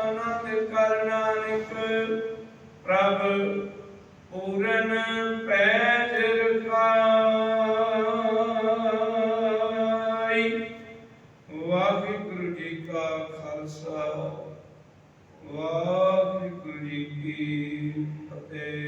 ਅਨੰਦ ਕਰਨਾਨਕ ਪ੍ਰਭ ਪੂਰਨ ਪੈਜ ਰਖਾਈ। ਵਾਹਿਗੁਰੂ ਜੀ ਕਾ ਖਾਲਸਾ ਵਾਹਿਗੁਰੂ ਜੀ ਕੀ ਫਤਿਹ।